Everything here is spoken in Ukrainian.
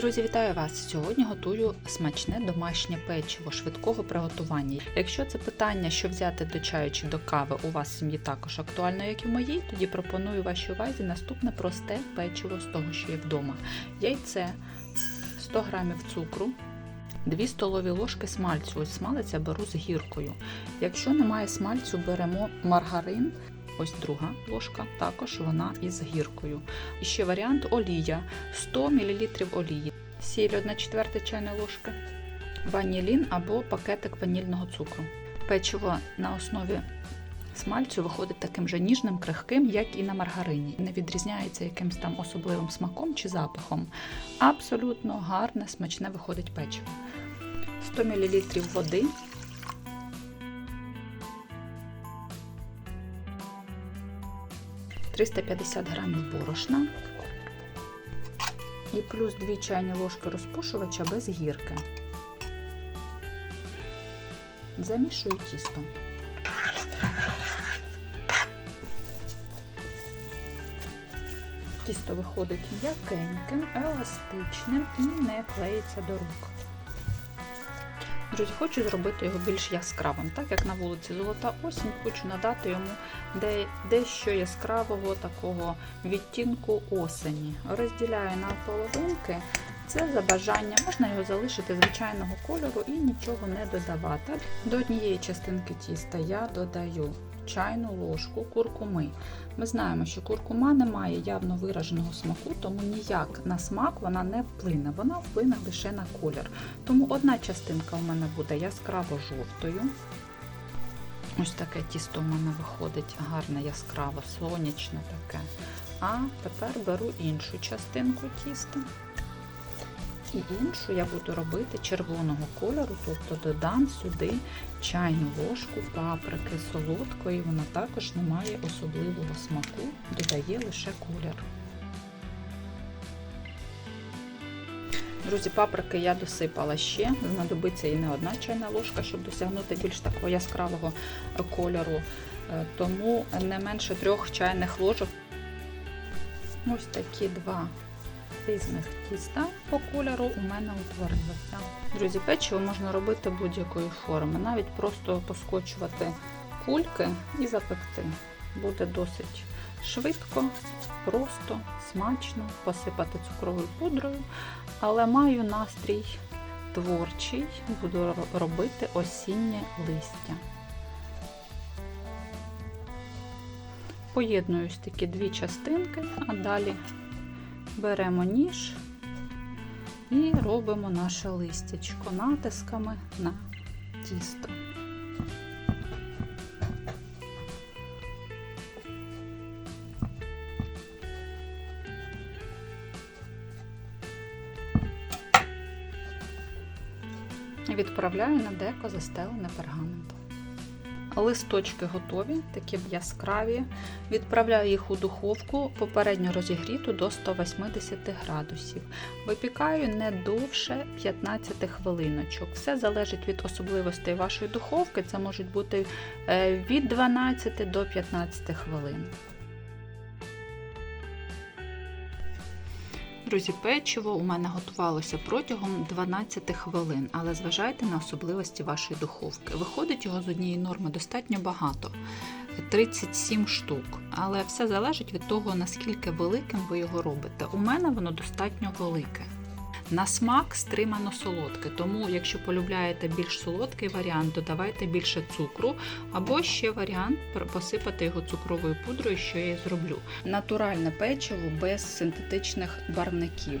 Друзі, вітаю вас! Сьогодні готую смачне домашнє печиво швидкого приготування. Якщо це питання, що взяти до чаю чи до кави, у вас в сім'ї також актуально, як і в моїй, тоді пропоную вашій увазі наступне просте печиво з того, що є вдома. Яйце, 100 г цукру. 2 столові ложки смальцю. Ось смалець я беру з гіркою. Якщо немає смальцю, беремо маргарин. Ось друга ложка, також вона із гіркою. І ще варіант олія 100 мл олії, сіль 1 четверта чайної ложки, ванілін або пакетик ванільного цукру. Печиво на основі смальцю виходить таким же ніжним, крихким, як і на маргарині. Не відрізняється якимось там особливим смаком чи запахом. Абсолютно гарне, смачне виходить печиво. 100 мл води. – 350 грамів борошна і плюс 2 чайні ложки розпушувача без гірки. Замішую тісто. Тісто виходить м'якеньким, еластичним і не клеїться до рук. Друзі, хочу зробити його більш яскравим, так як на вулиці Золота осінь, хочу надати йому дещо яскравого такого відтінку осені. Розділяю на половинки. Це за бажання, можна його залишити звичайного кольору і нічого не додавати. До однієї частинки тіста я додаю чайну ложку куркуми. Ми знаємо, що куркума не має явно вираженого смаку, тому ніяк на смак вона не вплине, вона вплине лише на колір. Тому одна частинка у мене буде яскраво жовтою. Ось таке тісто у мене виходить гарне, яскраво, сонячне таке. А тепер беру іншу частинку тіста. І іншу я буду робити червоного кольору, тобто додам сюди чайну ложку паприки солодкої, вона також не має особливого смаку, додає лише колір. Друзі, паприки я досипала ще, знадобиться і не одна чайна ложка, щоб досягнути більш такого яскравого кольору, тому не менше трьох чайних ложок. Ось такі два різних тіста по кольору у мене утворилося. Друзі, печиво можна робити будь-якої форми, навіть просто поскочувати кульки і запекти. Буде досить швидко, просто, смачно, посипати цукровою пудрою, але маю настрій творчий, буду робити осіннє листя. Поєдную ось такі дві частинки, а далі беремо ніж і робимо наше листячко натисками на тісто. Відправляю на деко застелене пергаментом. Листочки готові, такі яскраві. Відправляю їх у духовку, попередньо розігріту до 180 градусів. Випікаю не довше 15 хвилиночок. Все залежить від особливостей вашої духовки. Це можуть бути від 12 до 15 хвилин. Друзі, печиво у мене готувалося протягом 12 хвилин, але зважайте на особливості вашої духовки. Виходить його з однієї норми достатньо багато 37 штук. Але все залежить від того, наскільки великим ви його робите. У мене воно достатньо велике. На смак стримано солодке, тому, якщо полюбляєте більш солодкий варіант, додавайте більше цукру, або ще варіант посипати його цукровою пудрою, що я і зроблю. Натуральне печиво без синтетичних барвників.